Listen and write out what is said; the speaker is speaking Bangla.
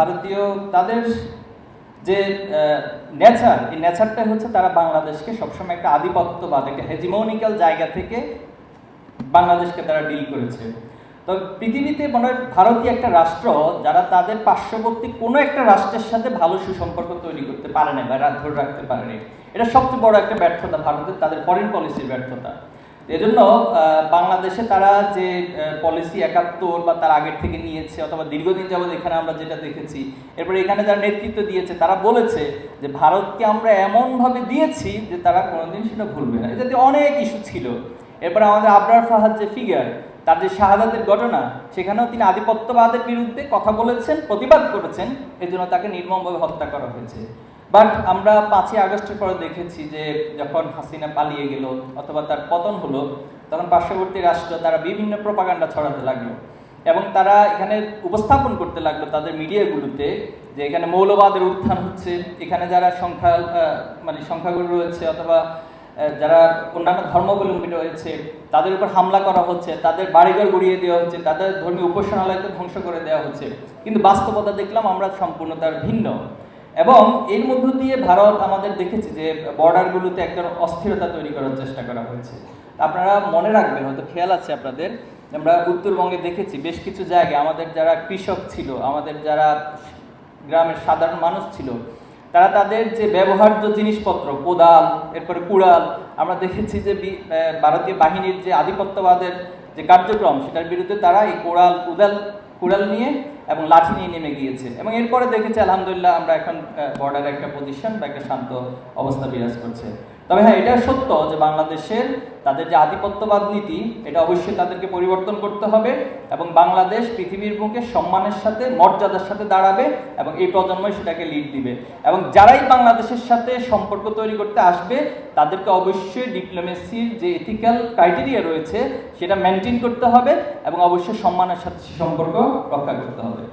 ভারতীয় তাদের যে নেচার এই নেচারটা হচ্ছে তারা বাংলাদেশকে সবসময় একটা আধিপত্যবাদ, একটা হেজিমোনিক্যাল জায়গা থেকে বাংলাদেশকে তারা ডিল করেছে। তো পৃথিবীতে মনে হয় ভারতীয় একটা রাষ্ট্র, যারা তাদের পার্শ্ববর্তী কোনো একটা রাষ্ট্রের সাথে ভালো সুসম্পর্ক তৈরি করতে পারে না বা ধরে রাখতে পারেনি এটা সবচেয়ে বড় একটা ব্যর্থতা ভারতের, তাদের ফরেন পলিসির ব্যর্থতা। এজন্য বাংলাদেশে তারা যে পলিসি একাত্তর বা তার আগের থেকে নিয়েছে অথবা দীর্ঘদিন যাবত এখানে আমরা যেটা দেখেছি, এরপরে এখানে যারা নেতৃত্ব দিয়েছে, তারা বলেছে যে ভারতকে আমরা এমনভাবে দিয়েছি যে তারা কোনোদিন সেটা ভুলবে না। এটাতে অনেক ইস্যু ছিল। এরপরে আমাদের আবরার ফাহাদ যে ফিগার তার যে শাহাদাতের ঘটনা, সেখানেও তিনি আধিপত্যবাদের বিরুদ্ধে কথা বলেছেন, প্রতিবাদ করেছেন, এজন্য তাকে নির্মমভাবে হত্যা করা হয়েছে। বাট আমরা পাঁচই আগস্টের পরে দেখেছি যে যখন হাসিনা পালিয়ে গেল অথবা তার পতন হলো, তখন পার্শ্ববর্তী রাষ্ট্র তারা বিভিন্ন প্রপাগান্ডা ছড়াতে লাগল। এবং তারা এখানে উপস্থাপন করতে লাগল তাদের মিডিয়াগুলোতে যে এখানে মৌলবাদের উত্থান হচ্ছে, এখানে যারা সংখ্যা মানে সংখ্যাগুরু রয়েছে অথবা যারা অন্যান্য ধর্মাবলম্বী রয়েছে, তাদের উপর হামলা করা হচ্ছে, তাদের বাড়িঘর গড়িয়ে দেওয়া হচ্ছে, তাদের ধর্মীয় উপাসনালয়কে ধ্বংস করে দেওয়া হচ্ছে। কিন্তু বাস্তবতা দেখলাম আমরা সম্পূর্ণ তার ভিন্ন। এবং এর মধ্য দিয়ে ভারত আমাদের দেখেছি যে বর্ডারগুলোতে একটা অস্থিরতা তৈরি করার চেষ্টা করা হয়েছে। আপনারা মনে রাখবেন, হয়তো খেয়াল আছে আপনাদের, আমরা উত্তরবঙ্গে দেখেছি বেশ কিছু জায়গায় আমাদের যারা কৃষক ছিল, আমাদের যারা গ্রামের সাধারণ মানুষ ছিল, তারা তাদের যে ব্যবহার্য জিনিসপত্র, কোদাল, এরপরে কুড়াল, আমরা দেখেছি যে ভারতীয় বাহিনীর যে আধিপত্যবাদের যে কার্যক্রম, সেটার বিরুদ্ধে তারা এই কোড়াল, কুদাল, কুড়াল নিয়ে এবং লাঠি নিয়ে নেমে গিয়েছে এবং এরপরে দেখেছি, আলহামদুলিল্লাহ, আমরা এখন বর্ডারে একটা পজিশন বা একটা শান্ত অবস্থা বিরাজ করছে। তবে হ্যাঁ এটা সত্য যে বাংলাদেশের তাদের যে আধিপত্যবাদ নীতি, এটা অবশ্যই তাদেরকে পরিবর্তন করতে হবে এবং বাংলাদেশ পৃথিবীর বুকে সম্মানের সাথে, মর্যাদার সাথে দাঁড়াবে এবং এই প্রজন্মই সেটাকে লিড দিবে। এবং যারাই বাংলাদেশের সাথে সম্পর্ক তৈরি করতে আসবে, তাদেরকে অবশ্যই ডিপ্লোমেসির যে এথিক্যাল ক্রাইটেরিয়া রয়েছে, সেটা মেনটেন করতে হবে এবং অবশ্যই সম্মানের সাথে সম্পর্ক রক্ষা করতে হবে।